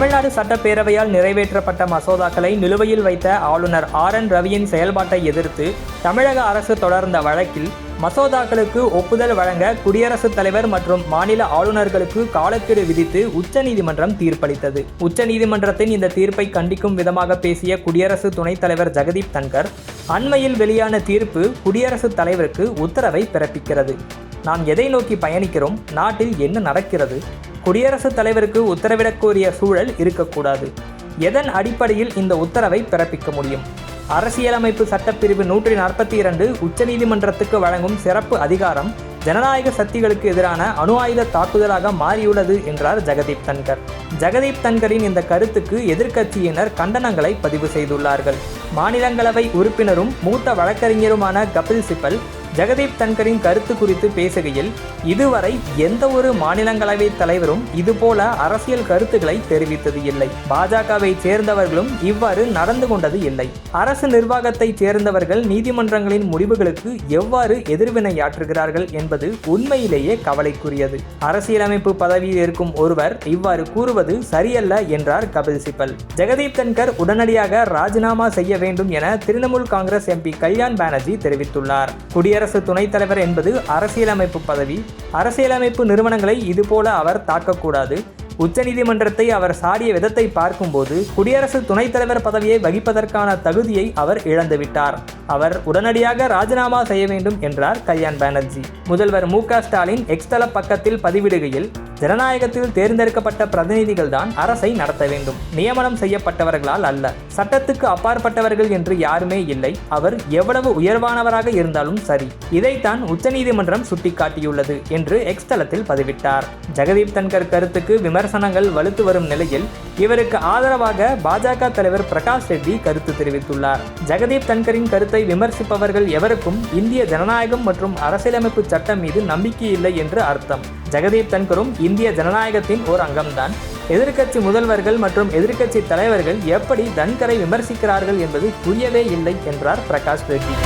தமிழ்நாடு சட்டப்பேரவையால் நிறைவேற்றப்பட்ட மசோதாக்களை நிலுவையில் வைத்த ஆளுநர் ஆர் என் ரவியின் செயல்பாட்டை எதிர்த்து தமிழக அரசு தொடர்ந்த வழக்கில் மசோதாக்களுக்கு ஒப்புதல் வழங்க குடியரசுத் தலைவர் மற்றும் மாநில ஆளுநர்களுக்கு காலக்கெடு விதித்து உச்சநீதிமன்றம் தீர்ப்பளித்தது. உச்சநீதிமன்றத்தின் இந்த தீர்ப்பை கண்டிக்கும் விதமாக பேசிய குடியரசு துணைத் தலைவர் ஜெகதீப் தன்கர் அண்மையில் வெளியான தீர்ப்பு குடியரசுத் தலைவருக்கு உத்தரவை பிறப்பிக்கிறது. நாம் எதை நோக்கி பயணிக்கிறோம்? நாட்டில் என்ன நடக்கிறது? குடியரசுத் தலைவருக்கு உத்தரவிடக் கோரிய சூழல் இருக்கக்கூடாது. எதன் அடிப்படையில் இந்த உத்தரவை பிறப்பிக்க முடியும்? அரசியலமைப்பு சட்டப்பிரிவு நூற்றி நாற்பத்தி இரண்டு உச்சநீதிமன்றத்துக்கு வழங்கும் சிறப்பு அதிகாரம் ஜனநாயக சக்திகளுக்கு எதிரான அணு ஆயுத தாக்குதலாக மாறியுள்ளது என்றார் ஜெகதீப் தன்கர். ஜெகதீப் தன்கரின் இந்த கருத்துக்கு எதிர்க்கட்சியினர் கண்டனங்களை பதிவு செய்துள்ளார்கள். மாநிலங்களவை உறுப்பினரும் மூத்த வழக்கறிஞருமான கபில் சிபல் ஜெகதீப் தன்கரின் கருத்து குறித்து பேசுகையில் இதுவரை எந்த ஒரு மாநிலங்களவை தலைவரும் இதுபோல அரசியல் கருத்துக்களை தெரிவித்தது இல்லை. பாஜகவை சேர்ந்தவர்களும் இவ்வாறு நடந்து கொண்டது இல்லை. அரசு நிர்வாகத்தை சேர்ந்தவர்கள் நீதிமன்றங்களின் முடிவுகளுக்கு எவ்வாறு எதிர்வினையாற்றுகிறார்கள் என்பது உண்மையிலேயே கவலைக்குரியது. அரசியலமைப்பு பதவியில் இருக்கும் ஒருவர் இவ்வாறு கூறுவது சரியல்ல என்றார் கபில் சிபல். ஜெகதீப் தன்கர் உடனடியாக ராஜினாமா செய்ய வேண்டும் என திரிணாமுல் காங்கிரஸ் எம்பி கல்யாண் பானர்ஜி தெரிவித்துள்ளார். குடியரசு துணைத் தலைவர் என்பது அரசியலமைப்பு பதவி. அரசியலமைப்பு நிறுவனங்களை இதுபோல அவர் தாக்கக்கூடாது. உச்சநீதிமன்றத்தை அவர் சாடிய விதத்தை பார்க்கும்போது குடியரசு துணைத் தலைவர் பதவியை வகிப்பதற்கான தகுதியை அவர் இழந்துவிட்டார் அவர் உடனடியாக ராஜினாமா செய்ய வேண்டும் என்றார் கல்யாண் பானர்ஜி. முதல்வர் மு க ஸ்டாலின் எக்ஸ்தல பக்கத்தில் பதிவிடுகையில் ஜனநாயகத்தில் தேர்ந்தெடுக்கப்பட்ட பிரதிநிதிகள் தான் அரசை நடத்த வேண்டும். நியமனம் செய்யப்பட்டவர்களால் அல்ல. சட்டத்துக்கு அப்பாற்பட்டவர்கள் என்று யாருமே இல்லை. அவர் எவ்வளவு உயர்வானவராக இருந்தாலும் சரி. இதைத்தான் உச்சநீதிமன்றம் சுட்டிக்காட்டியுள்ளது என்று எக்ஸ் தளத்தில் பதிவிட்டார். ஜெகதீப் தன்கர் கருத்துக்கு விமர்சனங்கள் வலுத்து வரும் நிலையில் இவருக்கு ஆதரவாக பாஜக தலைவர் பிரகாஷ் ரெட்டி கருத்து தெரிவித்துள்ளார். ஜெகதீப் தன்கரின் கருத்தை விமர்சிப்பவர்கள் எவருக்கும் இந்திய ஜனநாயகம் மற்றும் அரசியலமைப்பு சட்டம் மீது நம்பிக்கை இல்லை என்று அர்த்தம். ஜெகதீப் தன்கரும் இந்திய ஜனநாயகத்தின் ஓர் அங்கம்தான். எதிர்க்கட்சி முதல்வர்கள் மற்றும் எதிர்க்கட்சி தலைவர்கள் எப்படி தன்கரை விமர்சிக்கிறார்கள் என்பது புரியவே இல்லை என்றார் பிரகாஷ் ரெட்டி